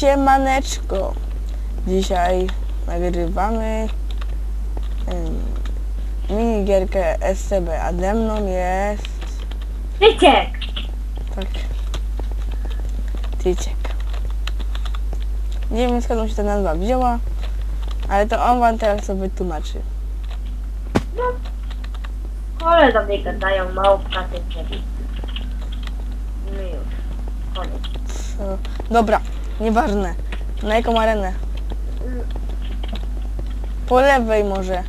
Siemaneczko. Dzisiaj nagrywamy um, minigierkę SCB, a ze mną jest Wyciek! tak Tyciek. Nie wiem skąd się ta nazwa wzięła, ale to on wam teraz to wytłumaczy. Kole do mnie gadają, mało pracy wtedy. No już. Koniec. Dobra, nieważne. Na jaką arenę? Po lewej może.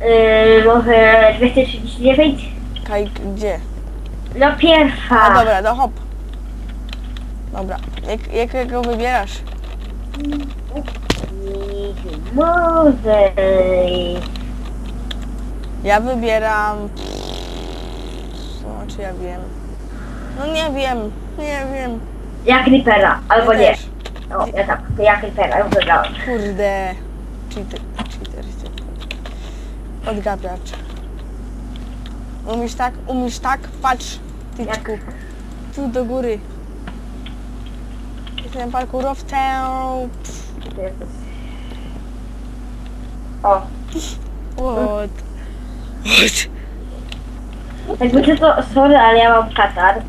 Yy, może 239? Kaj, gdzie? No pierwsza. A dobra, to hop. Dobra, jak, jakiego wybierasz? Może... Ja wybieram... No, czy ja wiem? No nie wiem, nie wiem. Jak Reapera, albo Ja nie. też. O, ja tak, to jak Reapera, już wybrałem. Kurde. Cheater, cheater, cheater. Odgapiacz. Umiesz tak? Umiesz tak? Patrz, tyczku. Tu do góry. Jestem parkurowcem. To jest... O, What? jakby ty to, sorry, ale ja mam katar.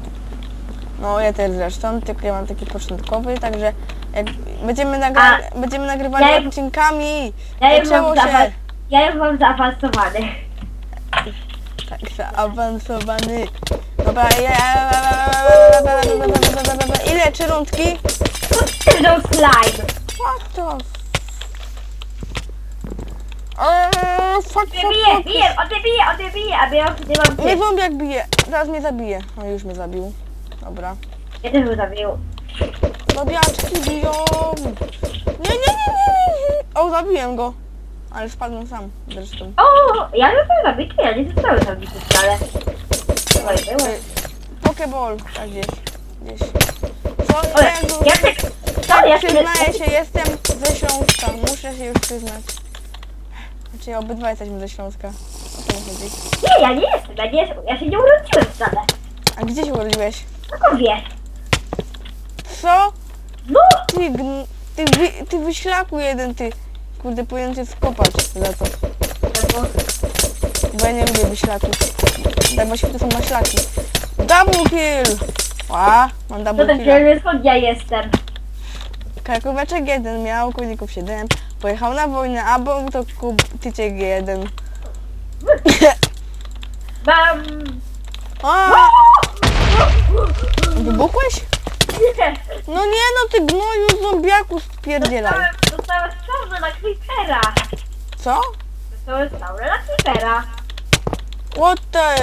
No ja też zresztą, tylko ja mam taki początkowy, także jak będziemy, nagra będziemy nagrywali ja już- odcinkami, Ja już zaczęło mam, się ja już mam zaawansowany. tak zaawansowany. Dobra, ja... ile czy rundki? No slime. What the f... Eee, fuck, Nie fuck, bije, fuck. bije, on nie bije, on nie bije, a ja już nie mam Mnie ty. zombiak bije, zaraz mnie zabije. No już mnie zabił. Dobra. Ja też bym zabił. Zombiaczki biją. Nie, nie, nie, nie, nie, nie. O, zabiłem go. Ale spadłem sam zresztą. O, ja nie zostałem zabity, ja nie zostałem zabity wcale. Oj, było. Y, Pokeball, tak gdzieś. Gdzieś. Co? Oj, Jezu, ja tak, co, ja przyznaję się, jestem ze Śląska. Muszę się już przyznać. Znaczy obydwa jesteśmy ze Śląska. O co mi chodzi? Nie, ja nie jestem, ja nie jestem, ja się nie urodziłem wcale. A gdzie się urodziłeś? No wie. Co? No, Ty, gn- ty, wy, ty wyślaku jeden, ty. Kurde, powinien cię skopać za to. no bo ja nie lubię wyślaków. Tak właśnie to są maślaki. Double kill! A, mam to double ten killa. film skąd ja jestem. Krakoweczek jeden miał, Koników 7. Pojechał na wojnę, a był to kub tyczek jeden. Mam... A, wybuchłeś? Nie, No nie no, ty gnoju zombiaku spierdzielaj. dostałem, dostałem strzałę na creepera. Co? Dostałem strzałę na creepera. What the?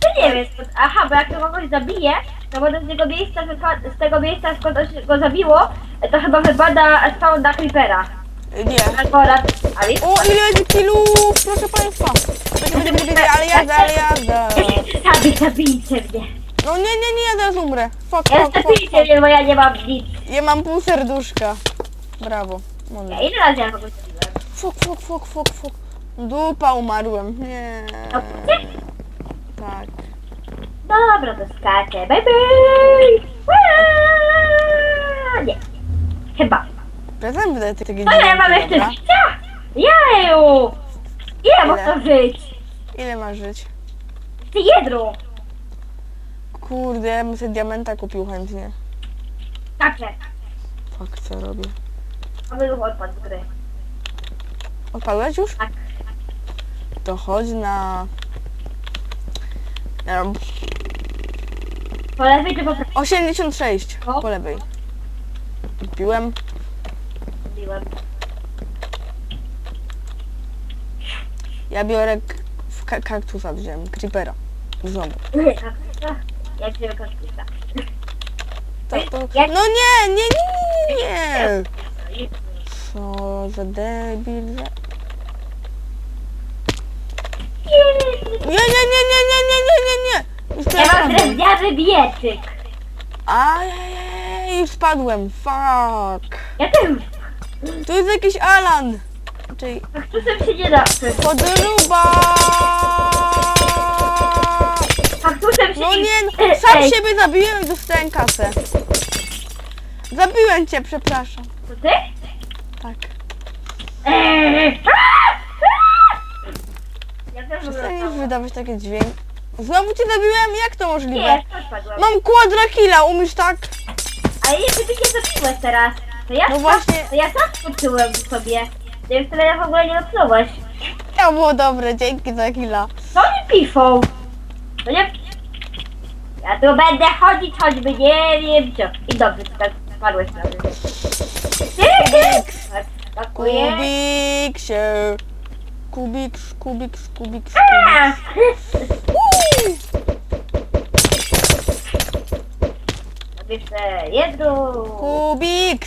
Ty nie wiesz, aha, bo jak to kogoś zabije, to potem z tego miejsca, wypa- z tego miejsca skąd on się go zabiło, to chyba wypada spawn na creepera. Nie. Akurat. O, ile killów, proszę państwa. Będzie, będzie, będzie, będzie, ale jazda, ale jazda. Zabi, zabijcie mnie. No nie, nie, nie, ja teraz umrę. Fuck, Ja fuck, fuck, fuck. mnie, bo ja nie mam nic. Ja mam pół serduszka. Brawo. Mądrze. Ja ile razy ja kogoś zabiłem? Fuck, fuck, fuck, fuck, fuck. Dupa umarłem. Nie. Tak. Dobra, to skaczę. Bye bye! Aaaa! Nie. Chyba. Prezent wydaje takie No ja mam jeszcze życia! Jeju! Ile można żyć? Ile masz żyć? Ty jedno! Kurde, ja bym sobie diamenta kupił chętnie. Skaczę. Fuck, co robię? Mamy ruch odpad z gry. Odpadłeś już? Tak. To chodź na... em, Po lewej czy po prawej? 86 O. po lewej. Piłem. Zrobiłem. Ja biorę k- w ka kaktusa wziąłem, creepera. Znowu. Kaktusa? Ja wziąłem kaktusa. Tak, to... Jak- No nie, nie, nie, nie, nie. Co za debil. Nie, nie, nie, nie, nie, nie, nie, nie, nie. Już Ja mam przepraszam. drewniany bieczyk. Ajajaj, już spadłem. Fuck. Ja też. Tu jest jakiś Alan. Czyli Kaktusem się nie da. podruba. Kaktusem się No nie... no, sam Ej, siebie zabiłem i dostałem kasę. Zabiłem cię, przepraszam. To ty? Tak. Eee. A! A! Ja też wydawać takie dźwięki. Znowu cię zabiłem? Jak to możliwe? Nie, też padłem. Mam quadrakilla, umiesz tak? Ale nie, ty mnie zabiłeś teraz. To ja No sam, właśnie. To ja sam skoczyłem sobie. Nie wiem, tyle w ogóle nie odplułeś. To było dobre, dzięki za killa. Co oni piszą? To nie... Ja tu będę chodzić, choćby nie wiem co. I dobrze, to tak spadłeś na Skakuję. Kubik się. Kubik, kubik, kubik, kubik. A! Sobie jedną. Kubik!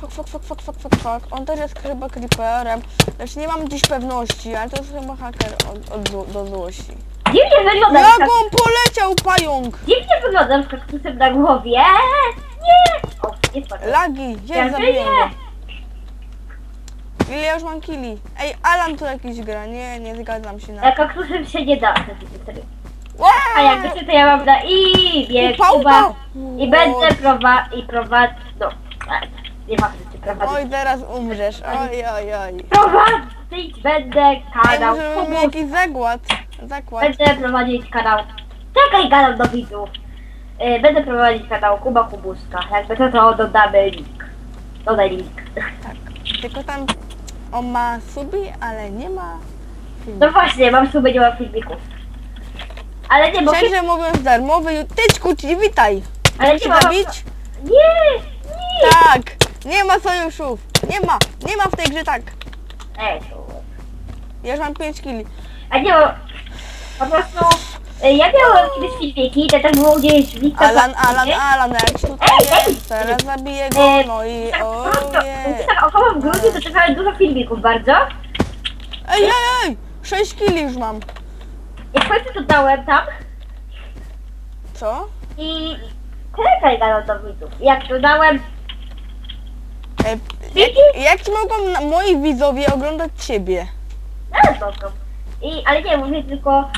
Fuck, fuck, fuck, fuck, fuck, fuck, fuck. On też jest chyba creeperem. Znaczy nie mam dziś pewności, ale to jest chyba haker od, od, do złości. Dziwnie wyglądam. Jak on poleciał, pająk! Dziwnie wyglądam z kaktusem na głowie. Nie! O, nie spadłem. Lagi, gdzie Ja zabiję żyję! go? Ile ja już mam killi? Ej, Alan tu jakiś gra. Nie, nie zgadzam się na A kaktusem się nie da. A jakby się to ja mam na i bieg, upał. I będę prowa... i prowadzę... No, tak. Nie ma co prowadzić. Oj, teraz umrzesz. Oj, oj, oj. Prowadzić będę Ej, kanał może mamy Kubus. jakiś zakład. Zakład. Będę prowadzić kanał... Czekaj, kanał do widzów. Y, Będę prowadzić kanał Kuba Kubuska. Jakby to, to dodamy link. Dodaj link. Tak. Tylko tam on ma subi, ale nie ma filmu. No właśnie, mam suby, nie mam filmików. Ale nie, bo... Szczerze mówiąc, darmowy. Tyczku, ci witaj. Ale nie ma... zabić? Nie! Nie! Tak. Nie ma sojuszów. Nie ma. Nie ma w tej grze tak. Ej, tu. Ja już mam 5 kili. A nie, bo po prostu y, ja miałem kiedyś filmiki, to tak było gdzieś w Instagramie. Alan, Alan, Alan, jak tutaj Ej, ej! jest. Teraz zabiję go. No i Tak, po prostu, oje. tak około w grudniu to czekałem dużo filmików bardzo. Ej, ej, ej. 6 kili już mam. I w końcu to dałem tam Co? i czekaj na do widzów. Jak to dałem, Ej, jak, jak mogą na- moi widzowie oglądać ciebie? no spoko. I, ale nie, mówię tylko,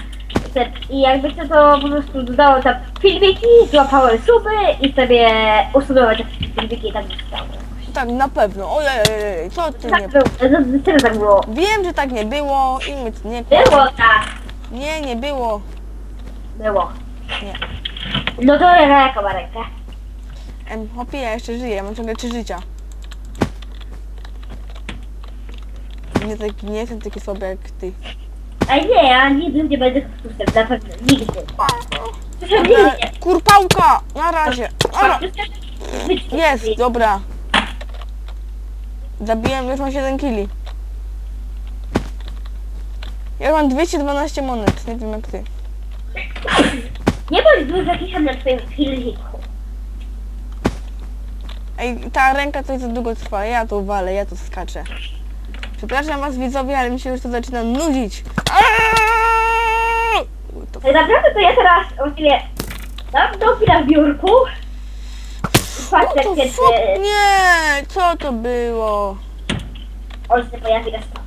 że, i jakby to, to po prostu dodało tam filmiki, złapałem suby i sobie usunąłem te filmiki i tak zostało. Tak, na pewno. Ojej, co ty Tak nie... było, tak było. Wiem, że tak nie było i my nie... Było tak. Nie, nie było. Było. Nie. No to ja jaką ma rękę? Em, hopie, ja jeszcze żyję, mam ciągle 3 życia. Nie, taki, nie jestem taki słaby jak ty. Ej nie, ja nigdy nie będę kaktusem, na pewno, nigdy. Proszę Dobra, nigdy. kurpałka! Na razie! Ara. Jest, dobra. Zabiłem, już mam 7 kili. Ja mam 212 monet, nie wiem jak ty. Nie bądź zły zapisem na twoim filmiku. Ej, ta ręka coś za długo trwa, ja tu walę, ja tu skaczę. Przepraszam was widzowie, ale mi się już to zaczyna nudzić. Aaaa! To Tak naprawdę to ja teraz właściwie dam nogi na biurku. Patrzę, the kiedy fuck? Nie, co to było? on się pojawi na stole.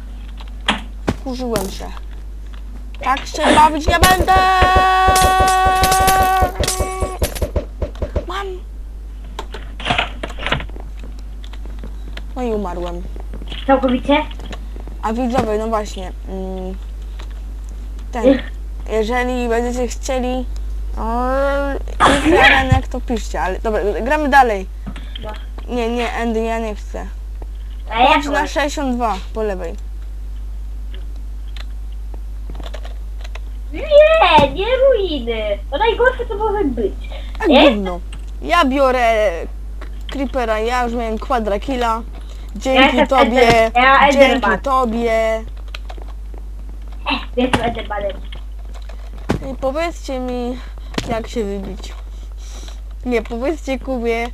Kurzyłem się. Tak się bawić nie będę! Mam! No i umarłem. Całkowicie? A widzowie, no właśnie. Mm, ten. Jeżeli będziecie chcieli. Jak to piszcie, ale dobra, gramy dalej. Nie, nie, Andy, ja nie chcę. A jak Chodź na masz? 62 po lewej. Nie, nie ruiny. To najgorsze co może być. A gówno. Ja biorę Creepera, ja już miałem quadra killa. Dzięki jestem tobie, Ender- ja dzięki tobie. Jestem Endermanem. I powiedzcie mi, jak się wybić. Nie, powiedzcie Kubie,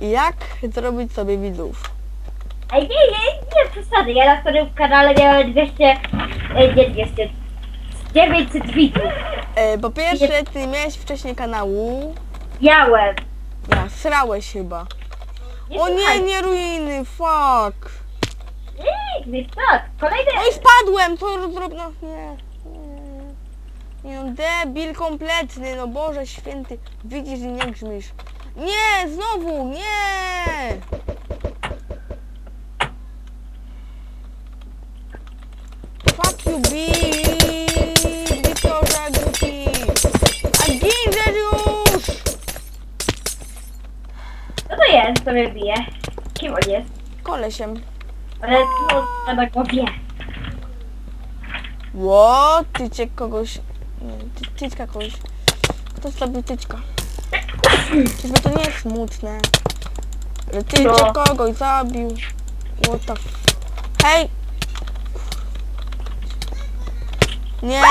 jak zrobić sobie widzów. Ej, nie, nie, nie przesady. Ja na swoim kanale miałem 200, e, nie 200, 900 widzów. E, po pierwsze, ty miałeś wcześniej kanału. Miałem. Ja, srałeś chyba. O nie, nie ruiny, fuck. Nigdy, tak. Kolejny... Oj, spadłem, to drobno, nie. nie. Nie, no, debil kompletny, no Boże święty. Widzisz nie grzmisz. Nie, znowu, nie. Fuck you, bitch. Co to jest, co mnie bije? Kim on jest? Kolesiem. Ale no, trzeba go wie. Ło, tyciek kogoś... Ty, tyćka kogoś. Kto zrobił tyćka? Czyżby to nie jest smutne? Że tyciek Co? kogoś zabił. What the f... Hej! Nie!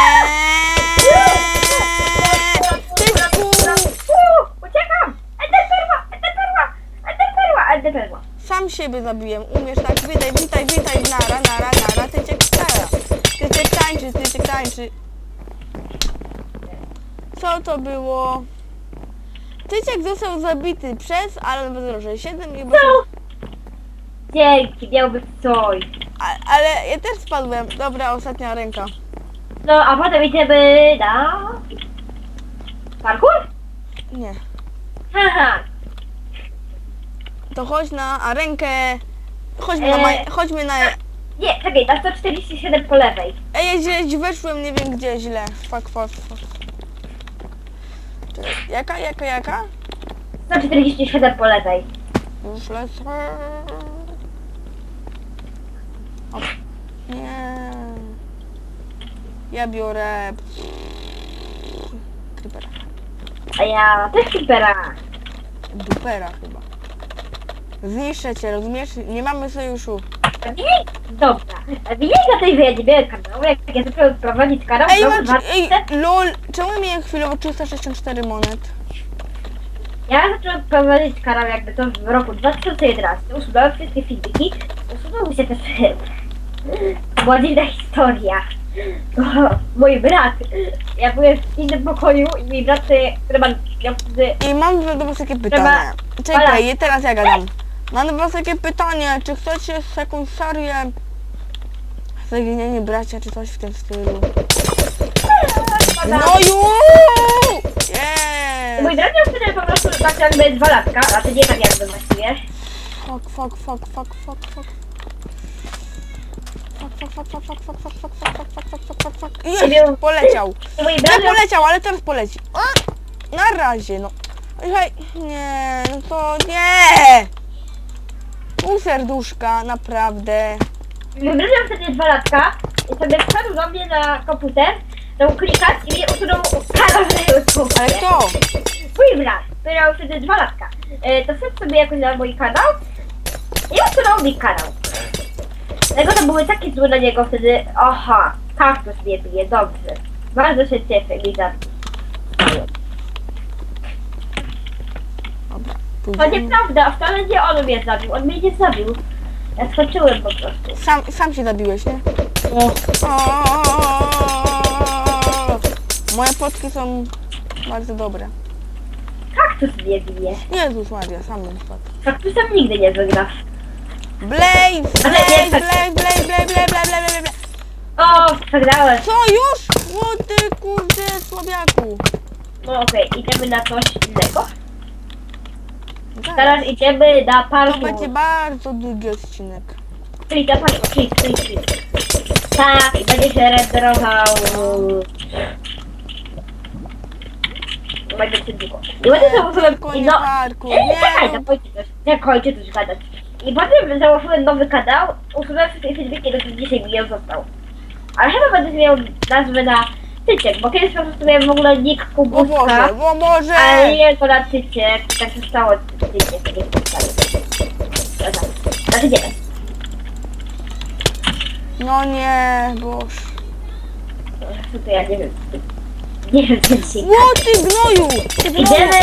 Siebie zabiłem. Umiesz tak, witaj, witaj, witaj, nara, nara, nara, tyciek nara. Tyciek tańczy, tyciek tańczy. Co to było? Tyciek został zabity przez Alan Bezroże 7 i... Co? Dzięki, miałby coś. A, ale ja też spadłem. Dobra, ostatnia ręka. No, a potem idziemy na... Parkour? Nie. Haha. To chodź na a rękę. Chodźmy na, maj, chodźmy na... Nie, czekaj, na 147 po lewej. Ej, ja źle weszłem, nie wiem gdzie źle. Fuck, fuck, fuck. Czekaj, Jaka, jaka, jaka? 147 po lewej. Już lecę. O, nie. Ja biorę... Creepera. A ja też creepera. Dupera chyba. Zniszczę cię, rozumiesz? Nie mamy sojuszu. Dobra. Widzieli na tej, że ja nie miałem kanału, jak ja zacząłem prowadzić kanał, Ej, to ej, lol, czemu miałem chwilowo 364 monet? Ja zacząłem prowadzić kanał jakby to w roku 2011. Usunąłem wszystkie filmiki. Usunął się też była dziwna historia. Bo mój brat, ja byłem w innym pokoju i mój brat, który ma, miał wtedy I mam do was takie pytanie. Trzeba- Czekaj, teraz ja gadam. Mam do was takie pytanie, czy chcecie jakąś serię Zaginienie bracia, czy coś w tym stylu? No ju! Yeah! Mój drogi, wtedy po prostu tak jakby dwa latka, a ty nie tak jakby właściwie. Fuck, fuck, fuck, fuck, fuck, fuck. Jest, poleciał. Nie poleciał, ale teraz poleci. Na razie, no. Hej, nie, to nie. Pół serduszka, naprawdę. Miał wtedy dwa latka i sobie wszedł do mnie na komputer, dał klikać i usunął kanał na YouTube. Ale kto? Mój brat, który miał wtedy dwa latka, e, to wszedł sobie jakoś na mój kanał i usunął mi kanał. Dlatego to były takie złe na niego wtedy, aha, kaktus mnie bije, dobrze. Bardzo się cieszę, mi za Dobra, To nieprawda, wcale nie on mnie zabił, on mnie nie zabił. Ja skoczyłem po prostu. Sam, sam się zabiłeś, nie? No. O, Moje potki są bardzo dobre. Kaktus mnie bije. Jezus Maria, sam bym spadł. Kaktusem nigdy nie wygrasz. Blaze! Ale Blaze, nie, Blaze, tak. Blaze, Blaze, Blaze, Blaze, Blaze, Blaze. O, przegrałem. Co już? Ty kurde słabiaku. No okej, idziemy na coś innego. Teraz idziemy na To parkour. będzie bardzo długi odcinek. Czyli na parkour, czyli, czyli, czyli. Tak, i będzie się renderował... Będzie się długo. I potem założyłem... Tylko I nie no... parkour, Nie, nie czekaj. Nie kończę coś gadać. I potem założyłem nowy kanał, usunąłem wszystkie filmiki, do których dzisiaj mi nie został. Ale chyba będę miał nazwę na Tyciek, bo kiedyś po prostu miałem w ogóle nick O Kubuska. Boże, o Boże! Ale nie to na Tyciek, tak się stało Znaczy nie. No nie, Boże. Co to ja nie wiem. Nie wiem, co dzisiaj. Ło ty gnoju! Ty gnoju! Idziemy...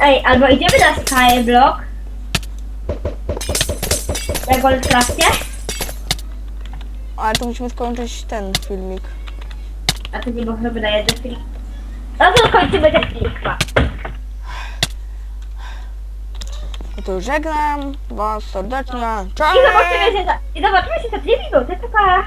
Ej, albo idziemy na Skyblock. W krafcie. Ale to musimy skończyć ten filmik. A to nie możemy na jeden film. No to kończymy ten film chyba. To żegnam was serdecznie. I Cześć! zobaczymy się za, i zobaczymy się za dwie minuty, pa pa.